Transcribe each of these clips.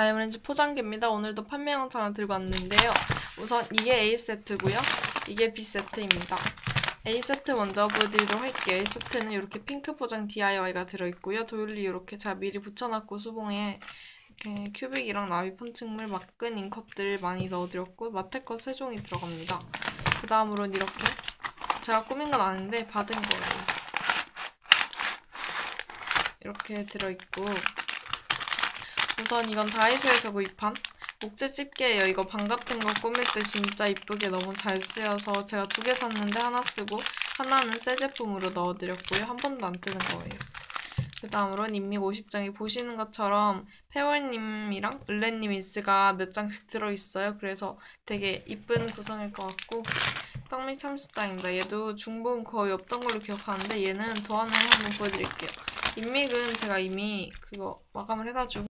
다이아몬드 포장기입니다. 오늘도 판매 영상을 들고 왔는데요. 우선 이게 A세트고요. 이게 B세트입니다. A세트 먼저 보여드리도록 할게요. A세트는 이렇게 핑크 포장 DIY가 들어있고요. 도율리 이렇게 제가 미리 붙여놨고 수봉에 이렇게 큐빅이랑 나비 펀칭물, 막근, 잉컷들 많이 넣어드렸고 마테컷 세 종이 들어갑니다. 그 다음으로는 이렇게 제가 꾸민 건 아닌데 받은 거예요. 이렇게 들어있고 우선 이건 다이소에서 구입한 목재 집게예요. 이거 방 같은 거 꾸밀 때 진짜 이쁘게 너무 잘 쓰여서 제가 두 개 샀는데 하나 쓰고 하나는 새 제품으로 넣어드렸고요. 한 번도 안 뜨는 거예요. 그 다음으로는 인믹 50장이 보시는 것처럼 페월님이랑 을레님 인스가 몇 장씩 들어있어요. 그래서 되게 이쁜 구성일 것 같고 떡미 30장입니다. 얘도 중복 거의 없던 걸로 기억하는데 얘는 도안을 한번 보여드릴게요. 인믹은 제가 이미 그거 마감을 해가지고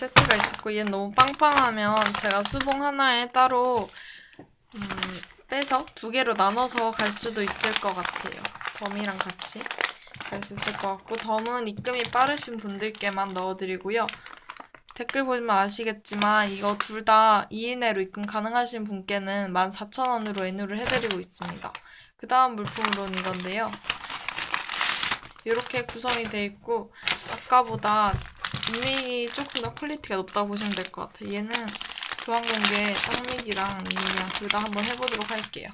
세트가 있었고 얘는 너무 빵빵하면 제가 수봉 하나에 따로 음, 빼서 두 개로 나눠서 갈 수도 있을 것 같아요. 덤이랑 같이 갈 수 있을 것 같고 덤은 입금이 빠르신 분들께만 넣어드리고요. 댓글 보시면 아시겠지만 이거 둘 다 2일 내로 입금 가능하신 분께는 14,000원으로 애누를 해드리고 있습니다. 그 다음 물품으로는 이건데요. 이렇게 구성이 되어 있고 아까보다 인믹이 조금 더 퀄리티가 높다고 보시면 될 것 같아요. 얘는 교환 공개 떡믹이랑 인믹이랑 둘 다 한번 해보도록 할게요.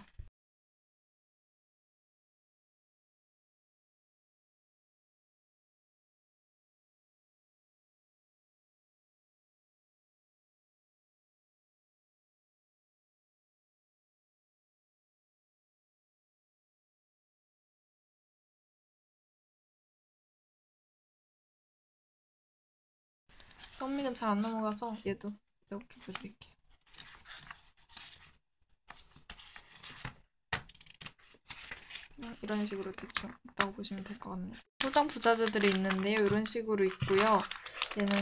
떡믹은 잘안 넘어가서 얘도 이렇게 보여드릴게요. 음, 이런 식으로 대충 있다고 보시면 될 것 같네요. 포장 부자재들이 있는데요. 이런 식으로 있고요. 얘는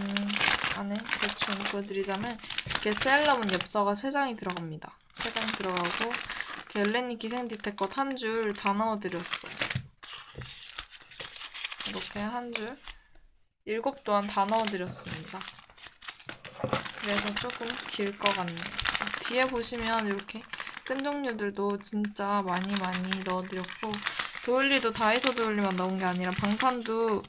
안에 대충 보여드리자면 이렇게 셀러문 엽서가 3장이 들어갑니다. 3장 들어가고 이렇게 엘레니 기생 디테컷 한줄 다 넣어드렸어요. 이렇게 한 줄. 일곱 도안 다 넣어드렸습니다. 그래서 조금 길 것 같네요. 뒤에 보시면 이렇게 끈 종류들도 진짜 많이 많이 넣어드렸고 도일리도 다이소 도일리만 넣은 게 아니라 방산도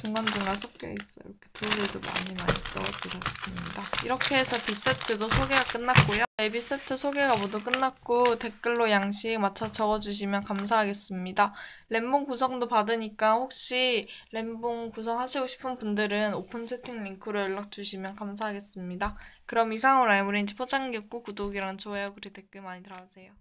중간중간 섞여 있어요. 이렇게 도일리도 많이 많이 넣어드렸습니다. 이렇게 해서 B세트도 소개가 끝났고요. A세트 소개가 모두 끝났고 댓글로 양식 맞춰 적어주시면 감사하겠습니다. 램봉 구성도 받으니까 혹시 램봉 구성하시고 싶은 분들은 오픈 채팅 링크로 연락 주시면 감사하겠습니다. 그럼 이상으로 에브린지 포장기였고 구독이랑 좋아요 그리고 댓글 많이 달아주세요.